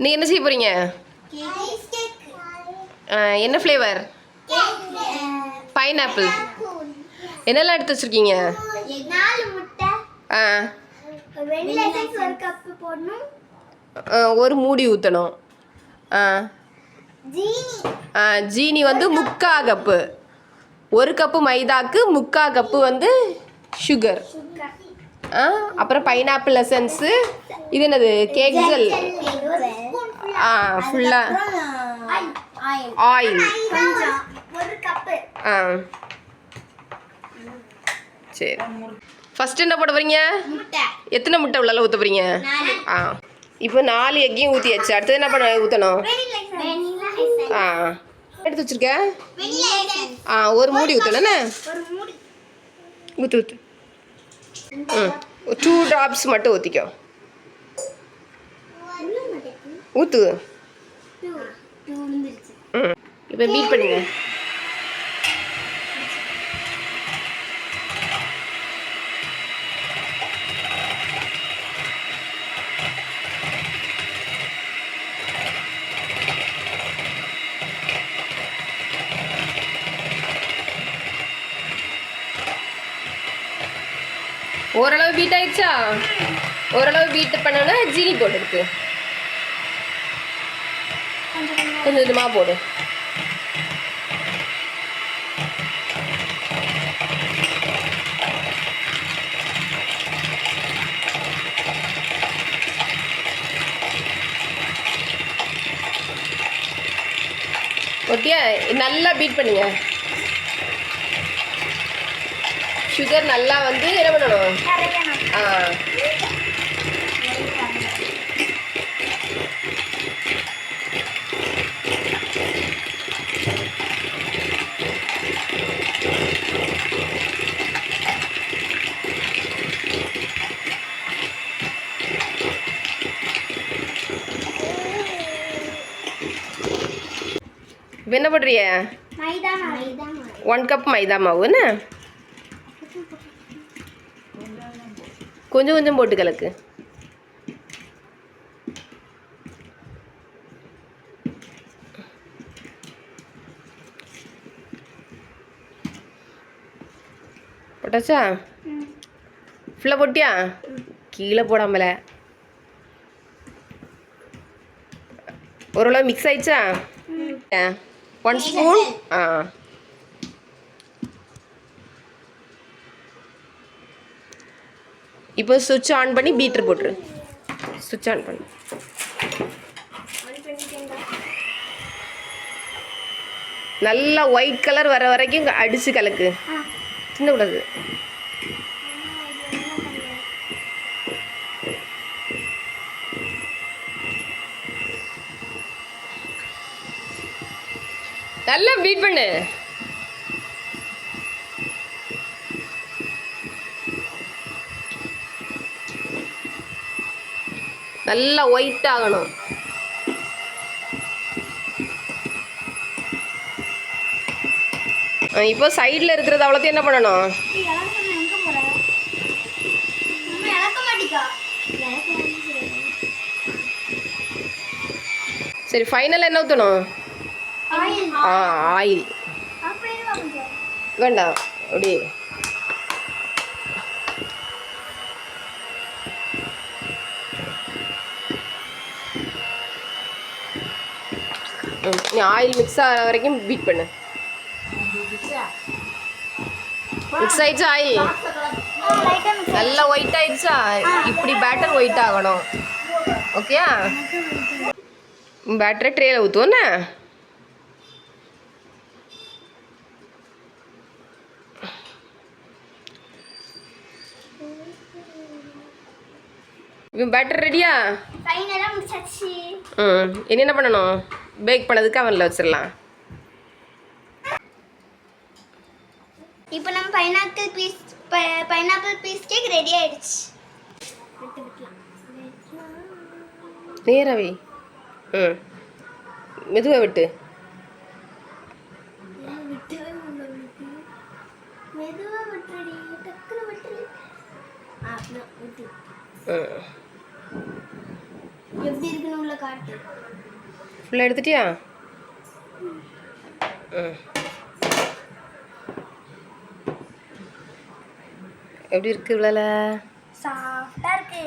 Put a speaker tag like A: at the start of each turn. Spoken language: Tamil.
A: நீ என்ன செய்ய போறீங்க? என்ன ஃப்ளேவர் பைனாப்பிள் என்னெல்லாம் எடுத்து வச்சிருக்கீங்க? ஆ.
B: ஒரு
A: மூடி ஊற்றணும் ஆ.
B: ஜீனி
A: ஆ, ஜீனி வந்து முக்கா கப்பு. ஒரு கப்பு மைதாக்கு முக்கா கப்பு வந்து சுகர் ஆ அப்புறம் பைனாப்பிள் எசன்ஸு இது என்னது? கேக் ஜெல் ஃபுல்லாக
B: ஆயில்
A: ஆ. சரி. ஃபர்ஸ்ட் என்ன போட
B: முட்டை.
A: எத்தனை முட்டை உள்ளால ஊற்ற போறீங்க?
B: நாலு.
A: ஆ. இப்போ நாலு எக்கையும் ஊற்றியாச்சு அடுத்தது என்ன பண்ண ஊற்றணும் ஆ. எடுத்து வச்சிருக்க?
B: வெண்ணிலை
A: ஆ ஒரு மூடி
B: மூடி.
A: ஊற்று ஊற்று ம். டூ ட்ராப்ஸ் மட்டும் ஊற்றிக்கோ
B: ஊத்து. இப்ப
A: ம் இப்போ பீட் பண்ணுங்க. ஓரளவு பீட் ஆயிடுச்சா? ஓரளவு பீட் பண்ணோன்னா ஜீனி போட்டு இருக்கு கொஞ்சம் கொஞ்சமாக போடு. ஓட்டியா நல்லா பீட் பண்ணுங்க. சுகர் நல்லா வந்து என்ன பண்ணணும்? ஆ. இப்போ என்ன பண்ணுறிய ஒன் கப் மைதா மாவு என்ன? கொஞ்சம் கொஞ்சம் போட்டு கலக்கு. போட்டாச்சா? ஃபுல்லாக போட்டியா? கீழே போடாமல. ஓரளவு மிக்ஸ் ஆயிடுச்சா? ஒன் ஸ்பூன் ஆ இப்போ சுவிட்ச் ஆன் பண்ணி பீட்டர் போட்டுரு. சுவிட்ச் ஆன் பண்ணு. நல்லா ஒயிட் கலர் வர வரைக்கும் அடிச்சு கலக்கு. சின்ன நல்லா பீட் பண்ணு. நல்லா ஒயிட் ஆகணும். இப்போ சைடில் இருக்கிறது அவ்வளோத்தையும் என்ன பண்ணணும்? சரி ஃபைனல் என்ன ஊற்றணும் ஆ ஆயில்.
B: அப்படியே
A: வேண்டாம் அப்படி ம், நீ ஆயில் மிக்ஸ் ஆகிற வரைக்கும் பீட் பண்ணு. மிக்ஸ் ஆயிடுச்சா ஆயில்? நல்லா ஒயிட் ஆயிடுச்சா? இப்படி பேட்டர் ஒயிட் ஆகணும். ஓகேயா பேட்டரை ட்ரேல ஊற்றுவோண்ணே இவன் பேட்டர் ரெடியா
B: ஃபைனலா முடிச்சாச்சு.
A: ம் இனி என்ன பண்ணணும்? பேக் பண்ணதுக்கு அவனில் வச்சிடலாம்.
B: இப்போ நம்ம pineapple piece pineapple piece cake ready ஆயிடுச்சு.
A: நேராவே ம். மெதுவாக விட்டு.
B: மெதுவா விட்டுடி டக்குனு விட்டுடி ஆ ஊற்றி
A: ம்.
B: எப்படி இருக்குன்னு உள்ள காட்டு.
A: ஃபுல்லாக எடுத்துட்டியா? எப்படி இருக்கு இவ்வளோ
B: சாஃப்டா இருக்கு.